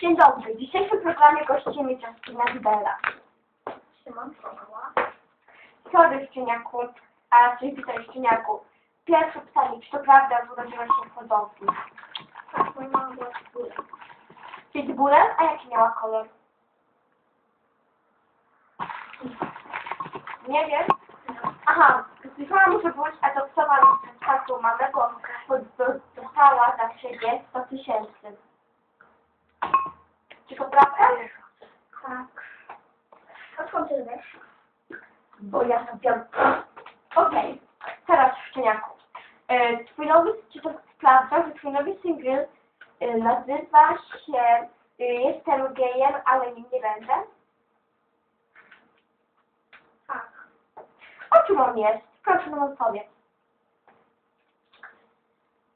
Dzień dobry. W dzisiejszym programie gościmy Justina Bibera. Szymon Kokoła. Sorry, Szczeniaku, a raczej witaj, Szczeniaku. Pierwsze pytanie, czy to prawda, że urodziłaś się w hodowli? Tak, moja mama była z góry. Pitbullem? A jaki miała kolor? Nie wiem. Aha, słyszałam, że byłeś adoptowany przez taką mamę, bo bo do- dostała za siebie 100 tysięcy. To prawda? Tak. A skąd ty wiesz? Bo ja wiem. Okej, teraz Szczeniaku. E, Twój nowy, czy to prawda, że twój nowy singiel e, nazywa się e, Jestem gejem, ale nim nie będę? Tak. O czym on jest? Proszę nam odpowiedz.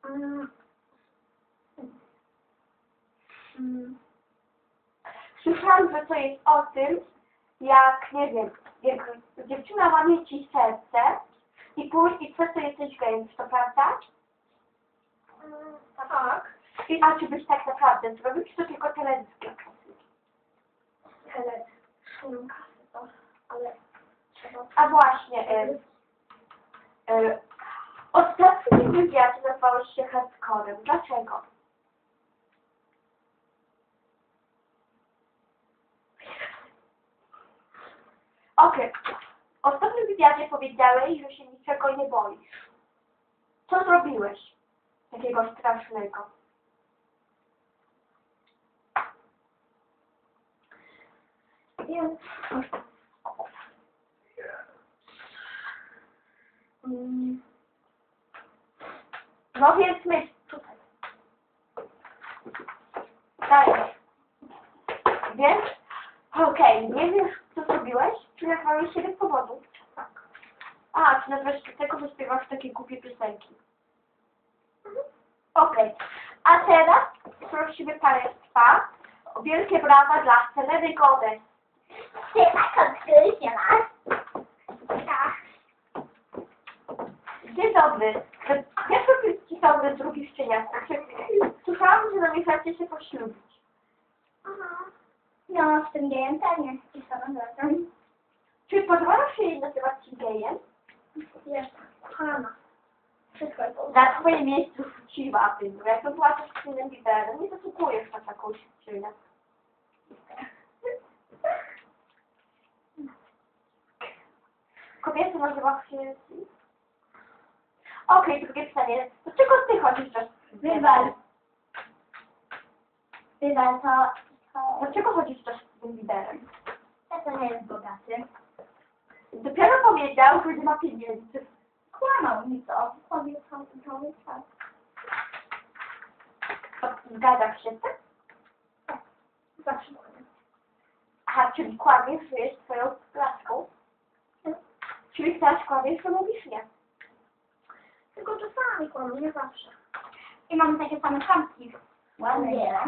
Mm. Mm. Słyszałam, że to jest o tym, jak, nie wiem, jak dziewczyna łamie ci serce i później przez to jesteś gejem, czy to prawda? Mm, Tak. I, a czy byś tak naprawdę zrobił, czy to tylko teledysk dla kasy? Ale szum kasy to, ale trzeba... A właśnie, y, y, ostatni wywiad nazwałeś się hardcorem. Dlaczego? Okej. W ostatnim wywiadzie powiedziałeś, że się niczego nie boisz. Co zrobiłeś takiego strasznego? Więc... No więc my tutaj. Dajesz. Więc? Okej, nie wiesz, co zrobiłeś? Czy nazwałeś siebie z powodu? Tak. A, czy nazwałeś się tego, że śpiewasz takie głupie piosenki? Okej. A teraz prosimy Państwa o wielkie brawa dla Seleny Gomez. Ty tak odkrycie nas? Tak. Dzień dobry. Pierwszy jest Dzień dobry, drugi szczeniak. Słyszałam, że zamierzacie się poślubić. Z tym gejem pewnie. I samym razem. Czy pozwalasz się jej nazywać ci gejem? Jest kochana. Wszystko jest dobrze. Na twoim miejscu rzuciłabym, bo jakby była też silnym liderem, nie zasługujesz na taką silę. Kobiety nazywa się... Okej, drugie pytanie. Dlaczego ty chodzisz do Wywal. Wywal to... to... Dlaczego chodzisz do z liderem? To nie jest bogaty. Dopiero powiedział, że nie ma pieniędzy. Kłamał mi to. Powiedz cały, cały czas. Zgadzasz się z tym? Zawsze kłamał. Aha, czyli kłamiesz, że jest twoją laską? Czyli teraz kłamiesz, że mówisz nie. Tylko czasami kłamał, nie zawsze. I mamy takie same szamki. Ładne. Nie.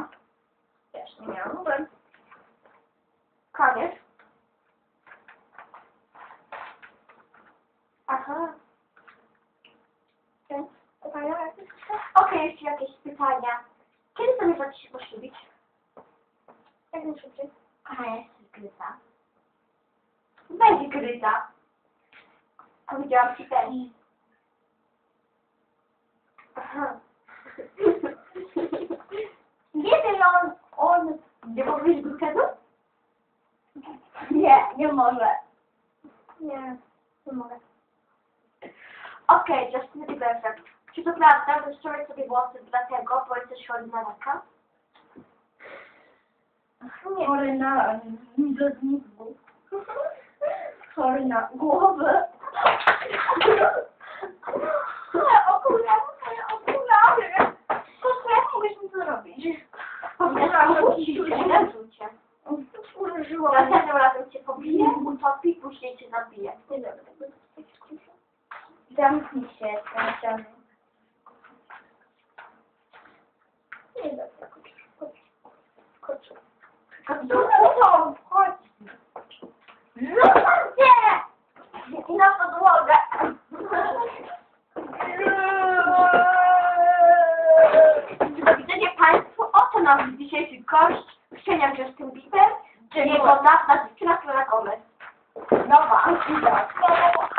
Też nie miałam. Byłem. Kłamiesz? Aha. Więc pytania jakieś? Okej, jeszcze jakieś pytania. Kiedy zamierzacie się poślubić? Jak najszybciej. Kochanie, jest gryza. Będzie gryza. Powiedziałam ci też. Aha. Nie wiem, on... on... Nie mówisz glutezu? Nie, nie może. Nie, nie mogę. Okej, Justin Bieberze. Czy to prawda, że ściąłeś sobie włosy dlatego, bo jesteś chory na raka? Nie. Chory na... do. Chory na głowę. Moje okulary, moje okulary. To jak mogłeś mi to robić? Powiedziałam ci, że nie rzucie. Użyłam. Następnym razem cię pobiję, później cię zabiję. Nie dobra, Zamknij się, ten Nie dobra, chodź, chodź, chodź. No, chodź. Zostaw się! I na podłogę. Do widzenia Państwu. Oto nasz dzisiejszy gość, Księciem Justin Bieber, czyli jego nazwa dziewczyna Selena 你要 bỏ, chỉ sợ.